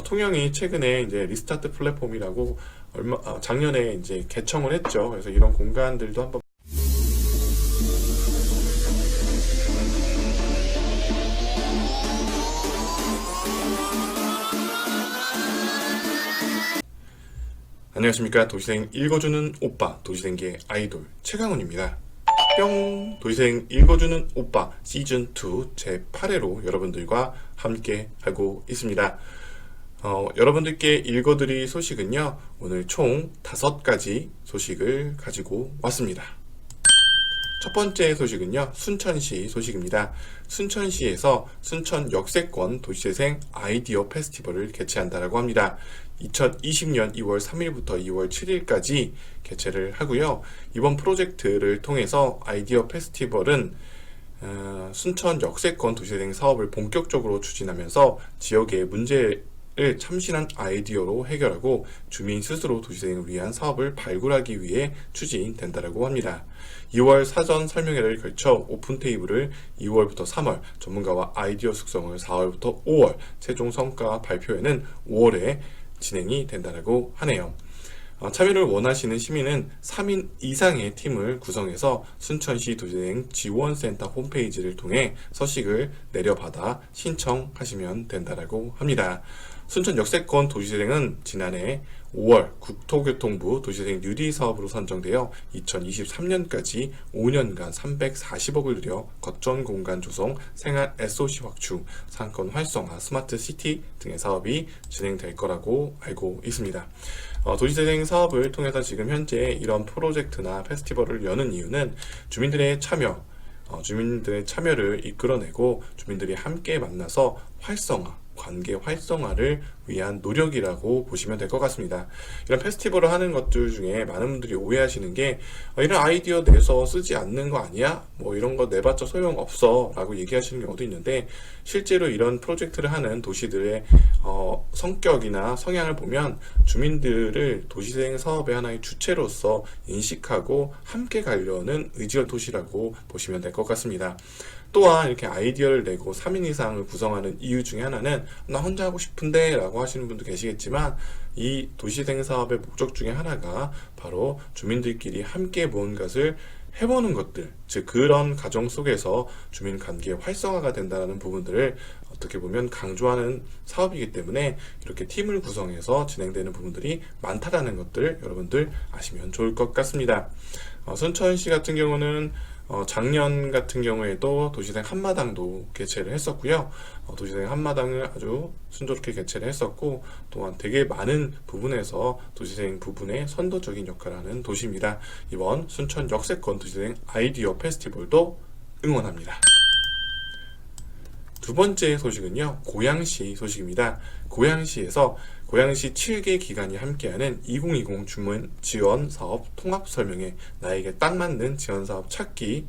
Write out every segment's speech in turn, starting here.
어, 통영이 최근에 이제 리스타트 플랫폼이라고 얼마 아, 작년에 이제 개청을 했죠. 그래서 이런 공간들도 한번 안녕하십니까 도시생 읽어주는 오빠 도시생계 아이돌 최강훈입니다. 뿅 도시생 읽어주는 오빠 시즌 2 제 8회로 여러분들과 함께 하고 있습니다. 어, 여러분들께 읽어드릴 소식은요 오늘 총 다섯 가지 소식을 가지고 왔습니다. 첫 번째 소식은요, 순천시 소식입니다. 순천시에서 순천 역세권 도시재생 아이디어 페스티벌을 개최한다라고 합니다. 2020년 2월 3일부터 2월 7일까지 개최를 하고요. 이번 프로젝트를 통해서 아이디어 페스티벌은 어, 순천 역세권 도시재생 사업을 본격적으로 추진하면서 지역의 문제 를 참신한 아이디어로 해결하고 주민 스스로 도시재생을 위한 사업을 발굴하기 위해 추진된다라고 합니다. 2월 사전 설명회를 걸쳐 오픈 테이블을 2월부터 3월, 전문가와 아이디어 숙성을 4월부터 5월, 최종 성과 발표회는 5월에 진행이 된다고 하네요. 어, 참여를 원하시는 시민은 3인 이상의 팀을 구성해서 순천시 도시재생 지원센터 홈페이지를 통해 서식을 내려받아 신청하시면 된다고 합니다. 순천 역세권 도시재생은 지난해 5월 국토교통부 도시재생 뉴디 사업으로 선정되어 2023년까지 5년간 340억을 들여 거점 공간 조성, 생활 SOC 확충, 상권 활성화, 스마트 시티 등의 사업이 진행될 거라고 알고 있습니다. 어, 도시재생 사업을 통해서 지금 현재 이런 프로젝트나 페스티벌을 여는 이유는 주민들의 참여, 어, 주민들의 참여를 이끌어내고 주민들이 함께 만나서 활성화, 관계 활성화를 위한 노력이라고 보시면 될 것 같습니다. 이런 페스티벌을 하는 것들 중에 많은 분들이 오해하시는 게 어, 이런 아이디어 내서 쓰지 않는 거 아니야? 뭐 이런 거 내봤자 소용없어 라고 얘기하시는 경우도 있는데 실제로 이런 프로젝트를 하는 도시들의 어, 성격이나 성향을 보면 주민들을 도시재생 사업의 하나의 주체로서 인식하고 함께 가려는 의지의 도시라고 보시면 될 것 같습니다. 또한 이렇게 아이디어를 내고 3인 이상을 구성하는 이유 중에 하나는 나 혼자 하고 싶은데 라고 하시는 분도 계시겠지만 이 도시생 사업의 목적 중에 하나가 바로 주민들끼리 함께 무언가를 해보는 것들, 즉 그런 과정 속에서 주민 관계 활성화가 된다는 부분들을 어떻게 보면 강조하는 사업이기 때문에 이렇게 팀을 구성해서 진행되는 부분들이 많다라는 것들 여러분들 아시면 좋을 것 같습니다. 어, 순천시 같은 경우는 어, 작년 같은 경우에도 도시생 한마당도 개최를 했었고요. 어, 도시생 한마당을 아주 순조롭게 개최를 했었고, 또한 되게 많은 부분에서 도시생 부분의 선도적인 역할을 하는 도시입니다. 이번 순천 역세권 도시생 아이디어 페스티벌도 응원합니다. 두 번째 소식은요, 고양시 소식입니다. 고양시에서 고양시 7개 기관이 함께하는 2020 주문 지원 사업 통합 설명회 나에게 딱 맞는 지원 사업 찾기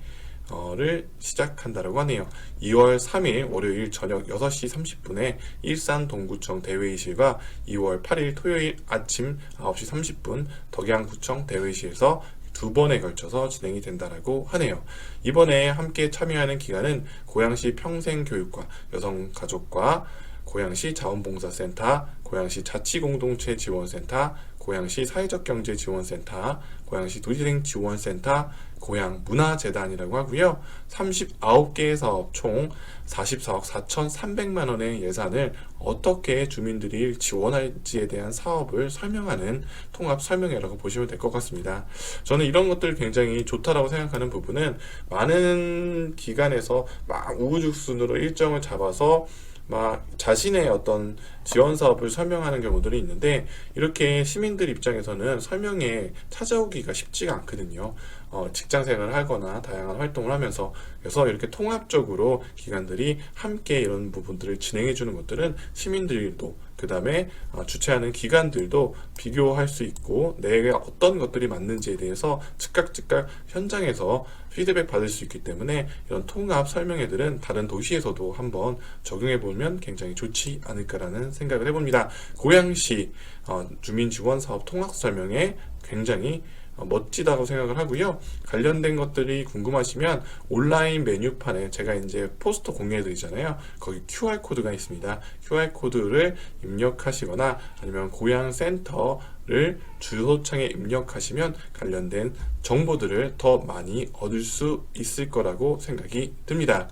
를 시작한다라고 하네요. 2월 3일 월요일 저녁 6시 30분에 일산 동구청 대회의실과 2월 8일 토요일 아침 9시 30분 덕양구청 대회의실에서 두 번에 걸쳐서 진행이 된다라고 하네요. 이번에 함께 참여하는 기관은 고양시 평생교육과 여성가족과 고양시 자원봉사센터, 고양시 자치공동체 지원센터, 고양시 사회적 경제 지원센터, 고양시 도시생 지원센터, 고양 문화재단이라고 하고요. 39개의 사업 총 44억 4,300만 원의 예산을 어떻게 주민들이 지원할지에 대한 사업을 설명하는 통합 설명회라고 보시면 될 것 같습니다. 저는 이런 것들 굉장히 좋다라고 생각하는 부분은 많은 기관에서 막 우후죽순으로 일정을 잡아서 막 자신의 어떤 지원 사업을 설명하는 경우들이 있는데 이렇게 시민들 입장에서는 설명에 찾아오기가 쉽지가 않거든요. 어, 직장 생활을 하거나 다양한 활동을 하면서 그래서 이렇게 통합적으로 기관들이 함께 이런 부분들을 진행해 주는 것들은 시민들도 그 다음에 어, 주최하는 기관들도 비교할 수 있고 내가 어떤 것들이 맞는지에 대해서 즉각 즉각 현장에서 피드백 받을 수 있기 때문에 이런 통합 설명회들은 다른 도시에서도 한번 적용해 보면 굉장히 좋지 않을까라는 생각을 해봅니다. 고양시 어, 주민지원 사업 통합 설명회 굉장히 어, 멋지다고 생각을 하고요. 관련된 것들이 궁금하시면 온라인 메뉴판에 제가 이제 포스터 공유해 드리잖아요. 거기 QR 코드가 있습니다. QR 코드를 입력하시거나 아니면 고향 센터를 주소창에 입력하시면 관련된 정보들을 더 많이 얻을 수 있을 거라고 생각이 듭니다.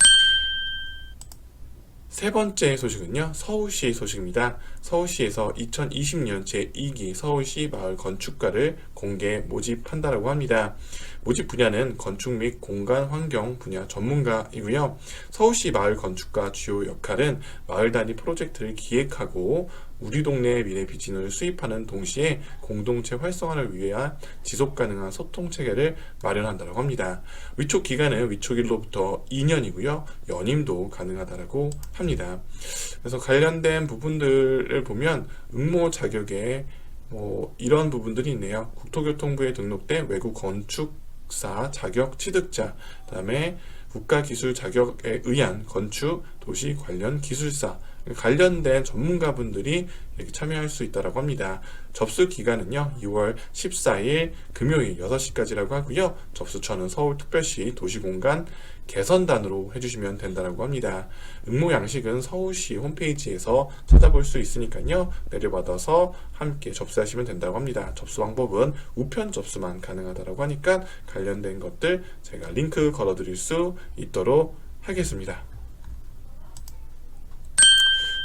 세 번째 소식은요, 서울시 소식입니다. 서울시에서 2020년 제2기 서울시 마을 건축가를 공개 모집한다라고 합니다. 모집 분야는 건축 및 공간 환경 분야 전문가이고요. 서울시 마을 건축가 주요 역할은 마을 단위 프로젝트를 기획하고 우리 동네의 미래 비진을 수입하는 동시에 공동체 활성화를 위한 지속 가능한 소통 체계를 마련한다고 합니다. 위촉 기간은 위촉일로부터 2년이고요. 연임도 가능하다고 합니다. 그래서 관련된 부분들을 보면 응모 자격에 뭐 이런 부분들이 있네요. 국토교통부에 등록된 외국 건축사 자격 취득자, 그다음에 국가기술 자격에 의한 건축, 도시 관련 기술사, 관련된 전문가분들이 이렇게 참여할 수 있다고 합니다. 접수 기간은요, 2월 14일 금요일 6시까지라고 하고요. 접수처는 서울특별시 도시공간 개선단으로 해주시면 된다고 합니다. 응모 양식은 서울시 홈페이지에서 찾아볼 수 있으니까요. 내려받아서 함께 접수하시면 된다고 합니다. 접수 방법은 우편 접수만 가능하다고 하니까 관련된 것들 제가 링크 걸어드릴 수 있도록 하겠습니다.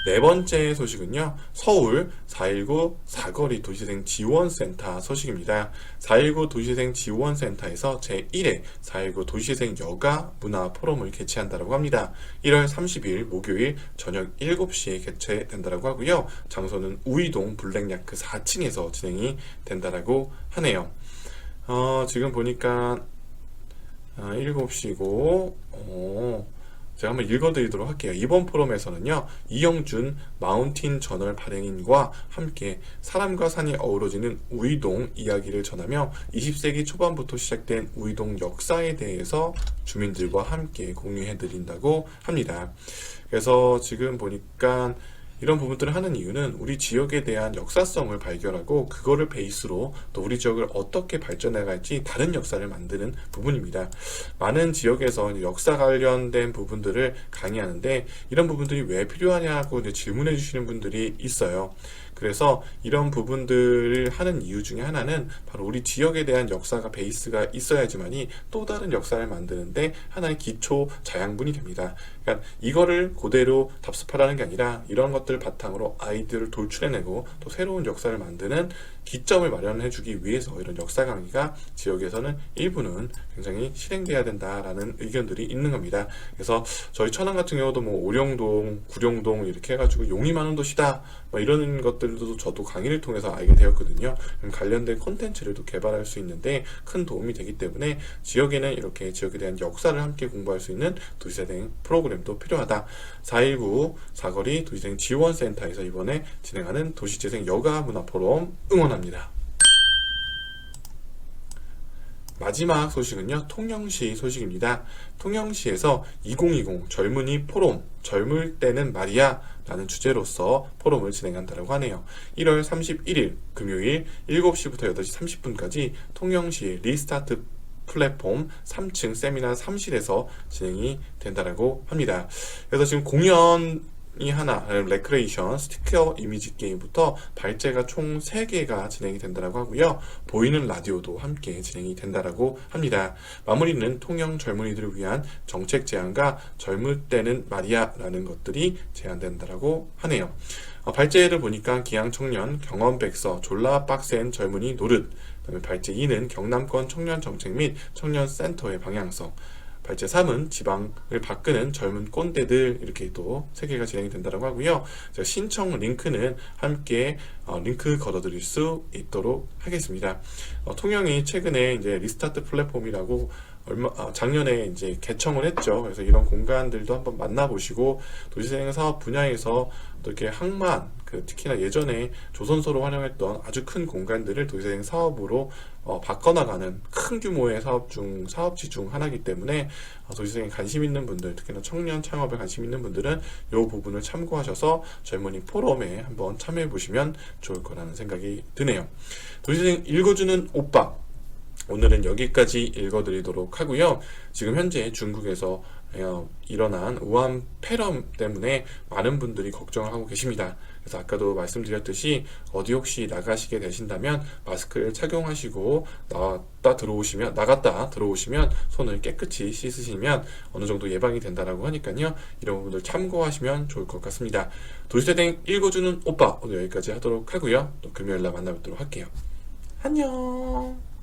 네 번째 소식은요, 서울 419 사거리 도시생 지원센터 소식입니다. 419 도시생 지원센터에서 제1회 419 도시생 여가 문화 포럼을 개최한다고 합니다. 1월 30일 목요일 저녁 7시에 개최된다고 하고요. 장소는 우이동 블랙야크 4층에서 진행이 된다고 하네요. 어, 지금 보니까 어, 7시고, 어, 제가 한번 읽어드리도록 할게요. 이번 포럼에서는요, 이영준 마운틴 저널 발행인과 함께 사람과 산이 어우러지는 우이동 이야기를 전하며 20세기 초반부터 시작된 우이동 역사에 대해서 주민들과 함께 공유해드린다고 합니다. 그래서 지금 보니까 이런 부분들을 하는 이유는 우리 지역에 대한 역사성을 발견하고 그거를 베이스로 또 우리 지역을 어떻게 발전해 갈지 다른 역사를 만드는 부분입니다. 많은 지역에서 역사 관련된 부분들을 강의하는데 이런 부분들이 왜 필요하냐고 질문해 주시는 분들이 있어요. 그래서 이런 부분들을 하는 이유 중에 하나는 바로 우리 지역에 대한 역사가 베이스가 있어야지만이 또 다른 역사를 만드는데 하나의 기초 자양분이 됩니다. 그러니까 이거를 그대로 답습하라는 게 아니라 이런 것들 바탕으로 아이디어를 돌출해내고 또 새로운 역사를 만드는 기점을 마련해 주기 위해서 이런 역사 강의가 지역에서는 일부는 굉장히 실행돼야 된다라는 의견들이 있는 겁니다. 그래서 저희 천안 같은 경우도 뭐 오령동, 구룡동 이렇게 해가지고 용이 많은 도시다 뭐 이런 것들도 저도 강의를 통해서 알게 되었거든요. 관련된 콘텐츠를 또 개발할 수 있는데 큰 도움이 되기 때문에 지역에는 이렇게 지역에 대한 역사를 함께 공부할 수 있는 도시재생 프로그램도 필요하다. 419 사거리 도시재생 지원센터에서 이번에 진행하는 도시재생 여가 문화 포럼 응원 합니다. 마지막 소식은요, 통영시 소식입니다. 통영시에서 2020 젊은이 포럼, 젊을 때는 말이야 라는 주제로서 포럼을 진행한다고 하네요. 1월 31일 금요일 7시부터 8시 30분까지 통영시 리스타트 플랫폼 3층 세미나 3실에서 진행이 된다고 합니다. 그래서 지금 공연 이 하나, 레크레이션, 스티커 이미지 게임부터 발제가 총 3개가 진행이 된다고 하고요. 보이는 라디오도 함께 진행이 된다고 합니다. 마무리는 통영 젊은이들을 위한 정책 제안과 젊을 때는 말이야 라는 것들이 제안된다고 하네요. 어, 발제를 보니까 기양 청년, 경험 백서, 졸라 빡센 젊은이 노릇, 발제 2는 경남권 청년 정책 및 청년 센터의 방향성, 발제 3은 지방을 바꾸는 젊은 꼰대들 이렇게 또 세 개가 진행이 된다고 하고요. 신청 링크는 함께 어, 링크 걸어드릴 수 있도록 하겠습니다. 어, 통영이 최근에 이제 리스타트 플랫폼이라고 얼마 아, 작년에 이제 개청을 했죠. 그래서 이런 공간들도 한번 만나보시고 도시재생 사업 분야에서 또 이렇게 항만 그 특히나 예전에 조선소로 활용했던 아주 큰 공간들을 도시재생 사업으로 어, 바꿔나가는 큰 규모의 사업 중 사업지 중 하나이기 때문에 어, 도시재생에 관심 있는 분들 특히나 청년 창업에 관심 있는 분들은 이 부분을 참고하셔서 젊은이 포럼에 한번 참여해 보시면 좋을 거라는 생각이 드네요. 도시재생 읽어주는 오빠 오늘은 여기까지 읽어드리도록 하고요. 지금 현재 중국에서 어, 일어난 우한 폐렴 때문에 많은 분들이 걱정을 하고 계십니다. 그래서 아까도 말씀드렸듯이 어디 혹시 나가시게 되신다면 마스크를 착용하시고 나왔다 들어오시면 나갔다 들어오시면 손을 깨끗이 씻으시면 어느 정도 예방이 된다라고 하니까요. 이런 부분들 참고하시면 좋을 것 같습니다. 도시대댕 읽어주는 오빠 오늘 여기까지 하도록 하고요. 또 금요일 날 만나뵙도록 할게요. 안녕.